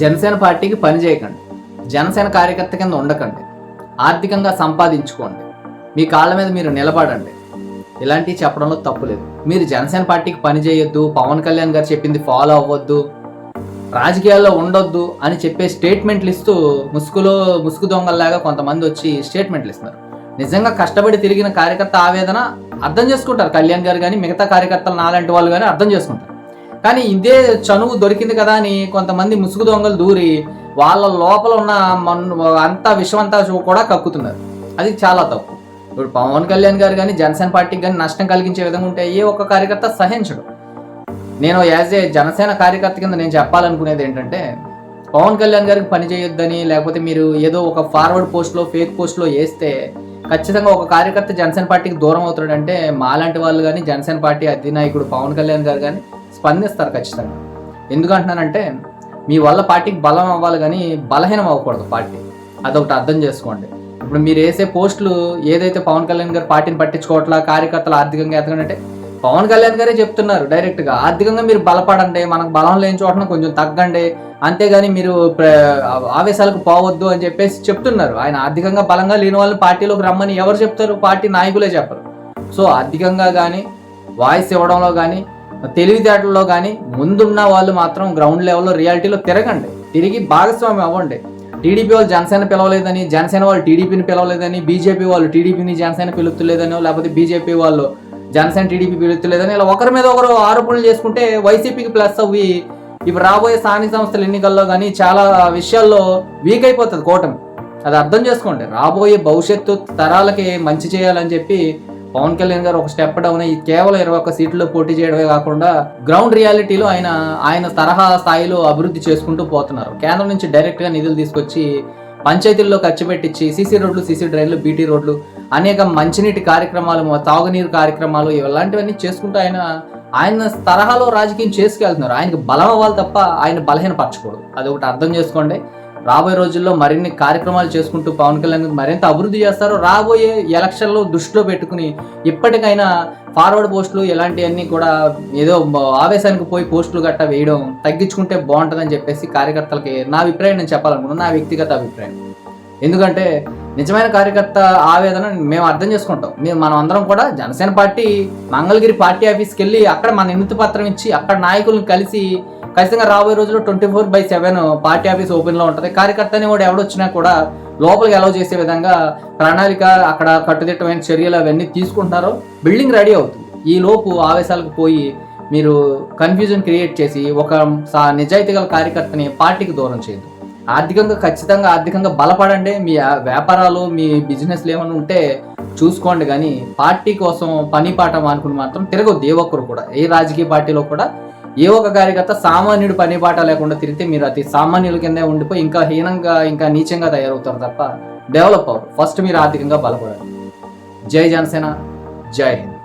జనసేన పార్టీకి పని చేయకండి. జనసేన కార్యకర్త కింద ఉండకండి. ఆర్థికంగా సంపాదించుకోండి. మీ కాళ్ళ మీద మీరు నిలబడండి. ఇలాంటివి చెప్పడంలో తప్పు లేదు. మీరు జనసేన పార్టీకి పని చేయొద్దు పవన్ కళ్యాణ్ గారు చెప్పింది ఫాలో అవ్వద్దు రాజకీయాల్లో ఉండొద్దు అని చెప్పే స్టేట్మెంట్లు ఇస్తూ ముసుగులో ముసుగు దొంగల్లాగా కొంతమంది వచ్చి స్టేట్మెంట్లు ఇస్తున్నారు. నిజంగా కష్టపడి తిరిగిన కార్యకర్త ఆవేదన అర్థం చేసుకుంటారు. కళ్యాణ్ గారు కానీ మిగతా కార్యకర్తలు నాలాంటి వాళ్ళు కానీ అర్థం చేసుకుంటారు. కానీ ఇదే చనువు దొరికింది కదా అని కొంతమంది ముసుగు దొంగలు దూరి వాళ్ళ లోపల ఉన్న మన్ను అంతా విషయం అంతా కూడా కక్కుతున్నారు. అది చాలా తప్పు. ఇప్పుడు పవన్ కళ్యాణ్ గారు కానీ జనసేన పార్టీకి కానీ నష్టం కలిగించే విధంగా ఉంటే ఏ ఒక్క కార్యకర్త సహించడు. నేను యాజ్ ఏ జనసేన కార్యకర్త కింద నేను చెప్పాలనుకునేది ఏంటంటే పవన్ కళ్యాణ్ గారికి పని చేయొద్దని లేకపోతే మీరు ఏదో ఒక ఫార్వర్డ్ పోస్ట్లో ఫేక్ పోస్ట్లో వేస్తే ఖచ్చితంగా ఒక కార్యకర్త జనసేన పార్టీకి దూరం అవుతాడంటే మాలాంటి వాళ్ళు కానీ జనసేన పార్టీ అధినాయకుడు పవన్ కళ్యాణ్ గారు కానీ స్పందిస్తారు ఖచ్చితంగా. ఎందుకంటున్నానంటే మీ వల్ల పార్టీకి బలం అవ్వాలి కానీ బలహీనం అవ్వకూడదు పార్టీ. అదొకటి అర్థం చేసుకోండి. ఇప్పుడు మీరు వేసే పోస్టులు ఏదైతే పవన్ కళ్యాణ్ గారు పార్టీని పట్టించుకోవట్లా కార్యకర్తలు ఆర్థికంగా ఎదగనంటే పవన్ కళ్యాణ్ గారే చెప్తున్నారు డైరెక్ట్గా. ఆర్థికంగా మీరు బలపడండి మనకు బలం లేని చోటన కొంచెం తగ్గండి. అంతేగాని మీరు ఆవేశాలకు పోవద్దు అని చెప్పేసి చెప్తున్నారు. ఆయన ఆర్థికంగా బలంగా లేని వాళ్ళని పార్టీలోకి రమ్మని ఎవరు చెప్తారు? పార్టీ నాయకులే చెప్పరు. సో ఆర్థికంగా కానీ వాయిస్ ఇవ్వడంలో కానీ తెలివితేటల్లో కానీ ముందున్న వాళ్ళు మాత్రం గ్రౌండ్ లెవెల్లో రియాలిటీలో తిరగండి. తిరిగి భాగస్వామి అవ్వండి. టీడీపీ వాళ్ళు జనసేన పిలవలేదని జనసేన వాళ్ళు టీడీపీని పిలవలేదని బీజేపీ వాళ్ళు టీడీపీని జనసేన పిలుతులేదని లేకపోతే బీజేపీ వాళ్ళు జనసేన టీడీపీ పిలుపులేదని ఇలా ఒకరి మీద ఒకరు ఆరోపణలు చేసుకుంటే వైసీపీకి ప్లస్ అవి ఇప్పుడు రాబోయే స్థానిక సంస్థల ఎన్నికల్లో కానీ చాలా విషయాల్లో వీక్ అయిపోతుంది కూటమి. అది అర్థం చేసుకోండి. రాబోయే భవిష్యత్తు తరాలకి మంచి చేయాలని చెప్పి పవన్ కళ్యాణ్ గారు ఒక స్టెప్ డౌన్ అయ్యి కేవలం ఇరవై ఒక్క సీట్లో పోటీ చేయడమే కాకుండా గ్రౌండ్ రియాలిటీలో ఆయన ఆయన తరహా స్థాయిలో అభివృద్ధి చేసుకుంటూ పోతున్నారు. కేంద్రం నుంచి డైరెక్ట్గా నిధులు తీసుకొచ్చి పంచాయతీల్లో ఖర్చు పెట్టించి సీసీ రోడ్లు సీసీ డ్రైన్లు బీటీ రోడ్లు అనేక మంచినీటి కార్యక్రమాలు తాగునీరు కార్యక్రమాలు ఇలాంటివన్నీ చేసుకుంటూ ఆయన ఆయన తరహాలో రాజకీయం చేసుకెళ్తున్నారు. ఆయనకి బలం అవ్వాలి తప్ప ఆయన బలహీనపరచకూడదు. అది ఒకటి అర్థం చేసుకోండి. రాబోయే రోజుల్లో మరిన్ని కార్యక్రమాలు చేసుకుంటూ పవన్ కళ్యాణ్ మరింత అభివృద్ధి చేస్తారు రాబోయే ఎలక్షన్లు దృష్టిలో పెట్టుకుని ఇప్పటికైనా ఫార్వర్డ్ పోస్టులు ఇలాంటివన్నీ కూడా ఏదో ఆవేశానికి పోయి పోస్టులు గట్టా వేయడం తగ్గించుకుంటే బాగుంటుందని చెప్పేసి కార్యకర్తలకి నా అభిప్రాయం నేను చెప్పాలనుకున్నాను నా వ్యక్తిగత అభిప్రాయం. ఎందుకంటే నిజమైన కార్యకర్త ఆవేదన మేము అర్థం చేసుకుంటాం. మేము మనం అందరం కూడా జనసేన పార్టీ మంగళగిరి పార్టీ ఆఫీస్కి వెళ్ళి అక్కడ మన వినతి పత్రం ఇచ్చి అక్కడ నాయకులను కలిసి ఖచ్చితంగా రాబోయే రోజుల్లో twenty four by seven party office ఓపెన్లో ఉంటుంది. కార్యకర్తని కూడా ఎవడొచ్చినా కూడా లోపలికి అలౌ చేసే విధంగా ప్రణాళిక అక్కడ కట్టుదిట్టమైన చర్యలు అవన్నీ తీసుకుంటున్నారో బిల్డింగ్ రెడీ అవుతుంది. ఈ లోపు ఆవేశాలకు పోయి మీరు కన్ఫ్యూజన్ క్రియేట్ చేసి ఒక నిజాయితీ గల కార్యకర్తని పార్టీకి దూరం చేయదు ఆర్థికంగా ఖచ్చితంగా ఆర్థికంగా బలపడండి. మీ వ్యాపారాలు మీ బిజినెస్లు ఏమైనా ఉంటే చూసుకోండి. కానీ పార్టీ కోసం పని పాట అనుకుని మాత్రం తిరగొద్దు ఏ ఒక్కరు కూడా. ఏ రాజకీయ పార్టీలో కూడా ఏ ఒక కార్యకర్త సామాన్యుడు పని పాట లేకుండా తిరిగితే మీరు అతి సామాన్యుల కిందే ఉండిపోయి ఇంకా హీనంగా ఇంకా నీచంగా తయారవుతారు తప్ప డెవలప్ అవ్వరు ఫస్ట్ మీరు ఆర్థికంగా బలపడాలి. జై జనసేన జై హింద్.